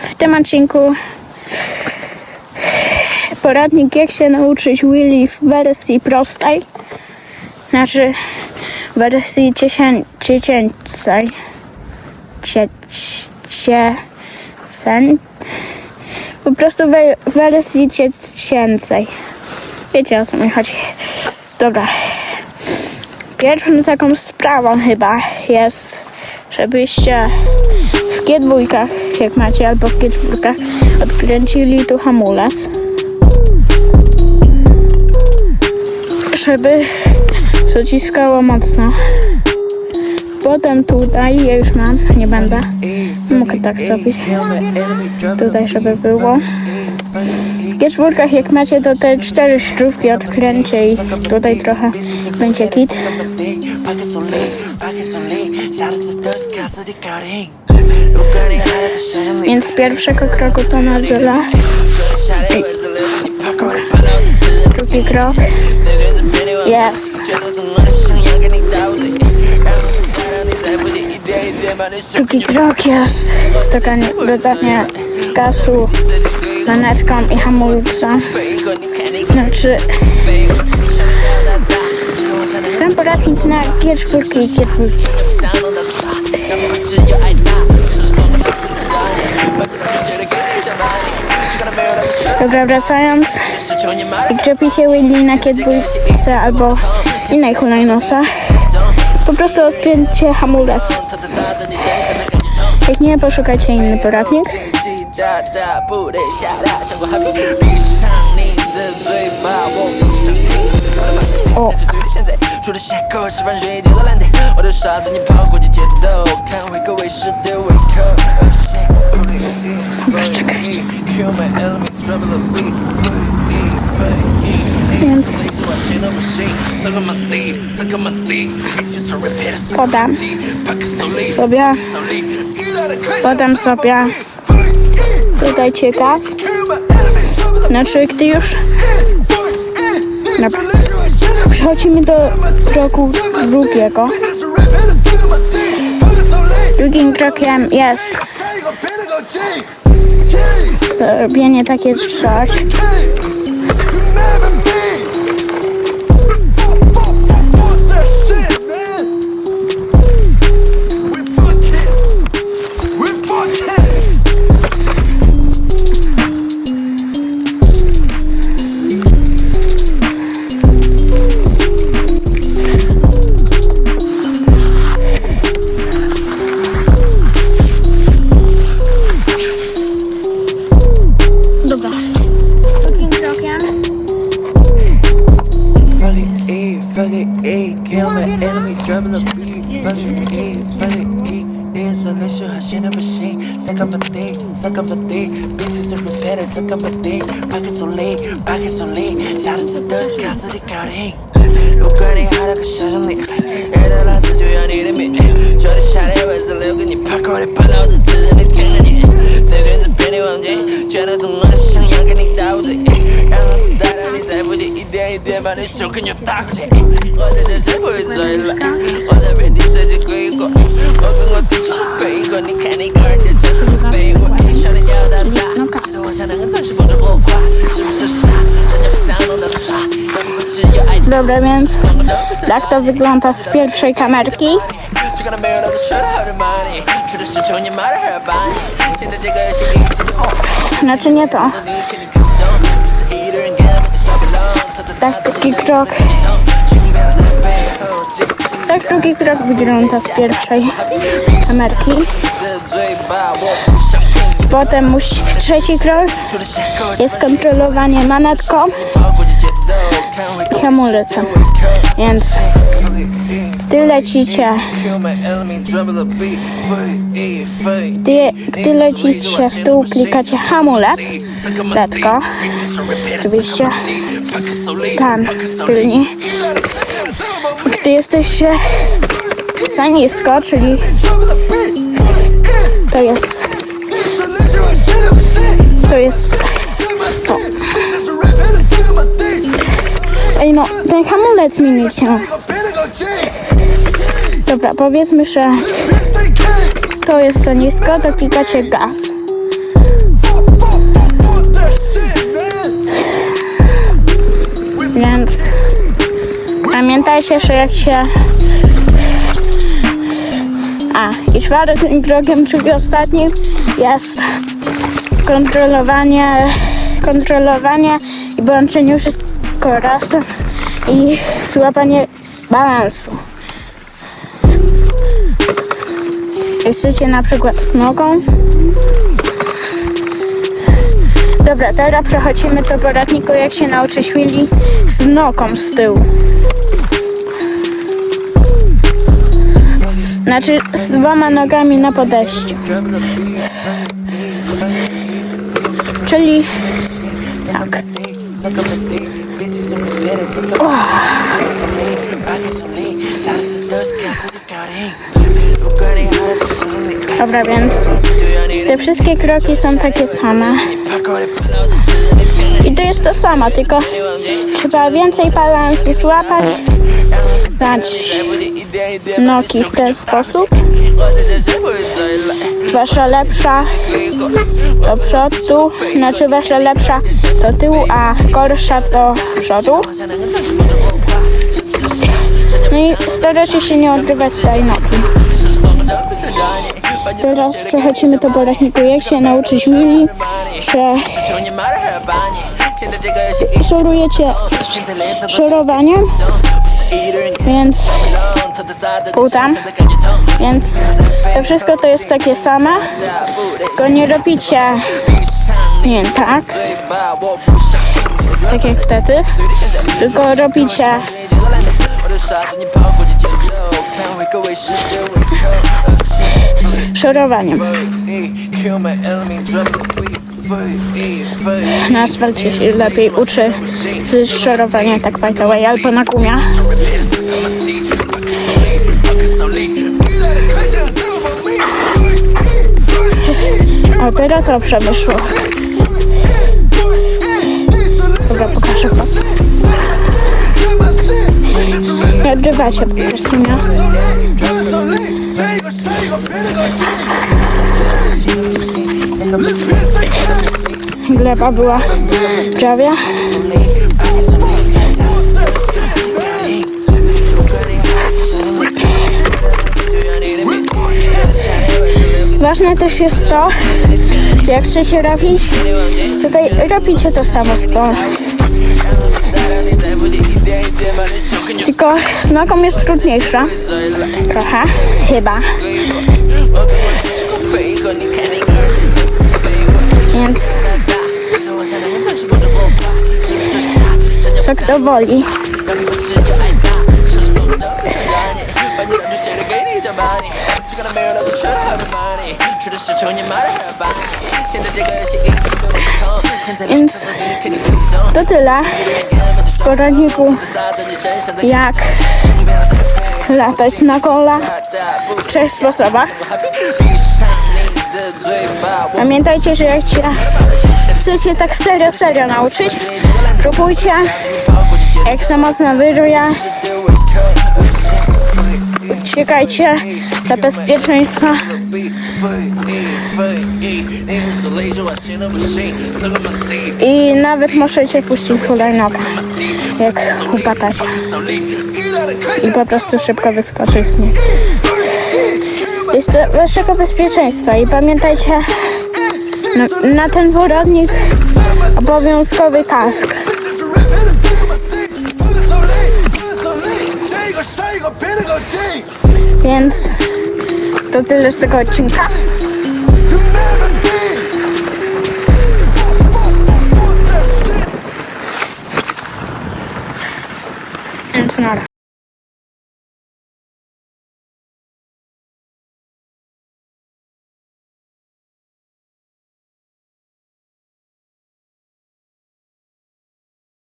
W tym odcinku poradnik jak się nauczyć Willy w wersji prostej, znaczy w wersji dziesię- dziecięcej. Po prostu w wersji dziecięcej. Wiecie o co mi chodzi. Dobra. Pierwszą taką sprawą chyba jest, żebyście w G2, jak macie, albo w G4 odkręcili tu hamulec. Żeby zaciskało mocno. Potem tutaj, ja już mam, nie będę. Mogę tak zrobić. Tutaj, żeby było. W G4 jak macie, to te cztery sztrówki odkręcie i tutaj trochę będzie kit. Więc pierwszego kroku to na dole. Drugi krok. Jest. Drugi krok jest dodanie gazu, manetką i hamulca. Znaczy ten na G4 i G2. Dobra, wracając. Jak czepicie Willy na G2 albo innej hulajnosa, po prostu odkręćcie hamulec. Jak nie, poszukajcie inny poradnik. O, suck podam sobie, podam sobie gaz. enemy, trouble the Znaczy, gdy już Dobra. przechodzimy do kroku drugiego. Drugim krokiem jest zrobienie takie coś. repetitive, suck up my dick. Pockets so lean, pockets so lean. Shout out to thirst, cause of the garden. 如果你还那个想象力，爱的老师就要你的命。说的下来为是留给你趴口的，怕老子只认你天了你。这阵子骗你忘记，全都是我的想要给你倒醉，让老子带到你在附近，一点一点把你手跟脚打过去。我在这谁不会睡了？我在被你设计归过，我跟我弟兄背过，你看你个人就真是不背 Dobra, więc tak to wygląda z pierwszej kamerki. Znaczy nie to. Tak drugi krok. Tak drugi krok wygląda z pierwszej kamerki. Potem musi, trzeci krok jest kontrolowanie manetką i hamulcem. Więc gdy lecicie, gdy, gdy lecicie w dół, klikacie hamulec, letko, oczywiście tam tylnie. Gdy jesteście za nisko, czyli to jest, to jest ten hamulec mi nie. Dobra, powiedzmy, że to jest za nisko, to klikacie gaz. Więc pamiętajcie, że jak się... A, i czwartym krokiem, czyli ostatnim, jest kontrolowanie, kontrolowanie i połączenie wszystko razem i złapanie balansu. Chcecie na przykład nogą. Dobra, teraz przechodzimy do poradniku, jak się nauczyć wheelie z nogą z tyłu. Znaczy z dwoma nogami na podejściu. Czyli tak. Dobra, więc te wszystkie kroki są takie same. I to jest to samo, tylko trzeba więcej balansu złapać, dać nogi w ten sposób. Wasza lepsza do przodu, znaczy wasza lepsza do tyłu, a gorsza do przodu. No i starajcie się nie odrywać tej nogi. Teraz przechodzimy do poradniku, jak się nauczyć mili, że szorujecie szorowaniem, więc tam. Więc to wszystko to jest takie same, tylko nie robicie nie tak, tak jak wtedy, tylko robicie szorowaniem. Na asfalcie się lepiej uczy z szorowania tak by the way, albo na gumie. O, teraz dobrze wyszło. Dobra, pokażę wam. Nie odrywacie po nie? Gleba była prawie. Ważne też jest to, jak chcecie robić, tutaj robicie to samo z tą. Tylko z nogą jest trudniejsza. Trochę, chyba. Więc co kto woli. Więc to tyle z poradniku jak latać na kola w trzech sposobach. Pamiętajcie, że jak się chcecie tak serio, serio nauczyć, próbujcie, jak za mocno wyruje, uciekajcie dla bezpieczeństwa. I nawet możecie puścić hulajnogę, jak upatacie. I po prostu szybko wyskoczyć z niej. To waszego bezpieczeństwa i pamiętajcie, na, na ten poradnik obowiązkowy kask. Więc to tyle z tego odcinka. Więc nara.